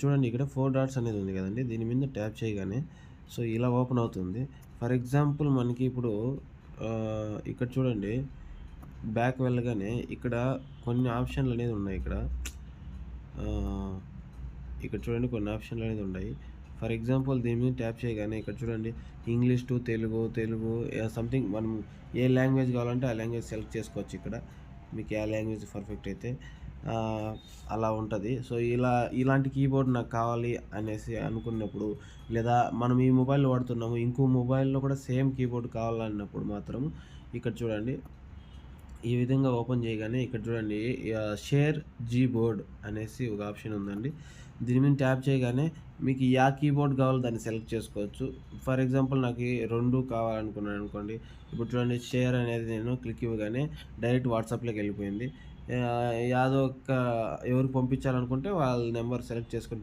చూడండి ఇక్కడ four dots అనేది ఉంది కదండి. దీని మీద ట్యాప్ చేయగానే సో ఇలా ఓపెన్ అవుతుంది. ఫర్ ఎగ్జాంపుల్ మనకి ఇప్పుడు ఇక్కడ చూడండి బ్యాక్ వెళ్ళగానే ఇక్కడ కొన్ని ఆప్షన్లు అనేది ఉన్నాయి ఇక్కడ. ఇక్కడ చూడండి కొన్ని ఆప్షన్లు అనేది ఉన్నాయి. ఫర్ ఎగ్జాంపుల్ దీని మీద ట్యాప్ చేయగానే ఇక్కడ చూడండి English to Telugu Telugu something మనం ఏ లాంగ్వేజ్ కావాలంటే ఆ లాంగ్వేజ్ సెలెక్ట్ చేసుకోవచ్చు ఇక్కడ. మీకు ఏ లాంగ్వేజ్ పర్ఫెక్ట్ అయితే. అలా ఉంటుంది. సో ఇలా ఇలాంటి కీబోర్డ్ నాకు కావాలి అనేసి అనుకున్నప్పుడు లేదా మనం ఈ మొబైల్ వాడుతున్నాము ఇంకో మొబైల్లో కూడా సేమ్ కీబోర్డ్ కావాలన్నప్పుడు మాత్రం ఇక్కడ చూడండి. ఈ విధంగా ఓపెన్ చేయగానే ఇక్కడ చూడండి షేర్ జీ బోర్డ్ అనేసి ఒక ఆప్షన్ ఉందండి. దీని మీద ట్యాప్ చేయగానే మీకు యా కీబోర్డ్ కావాలో దాన్ని సెలెక్ట్ చేసుకోవచ్చు. ఫర్ ఎగ్జాంపుల్ నాకు రెండు కావాలనుకున్నాను అనుకోండి ఇప్పుడు చూడండి షేర్ అనేది నేను క్లిక్ ఇవ్వగానే డైరెక్ట్ వాట్సాప్లోకి వెళ్ళిపోయింది. యాదో ఒక ఎవరికి పంపించాలనుకుంటే వాళ్ళ నెంబర్ సెలెక్ట్ చేసుకొని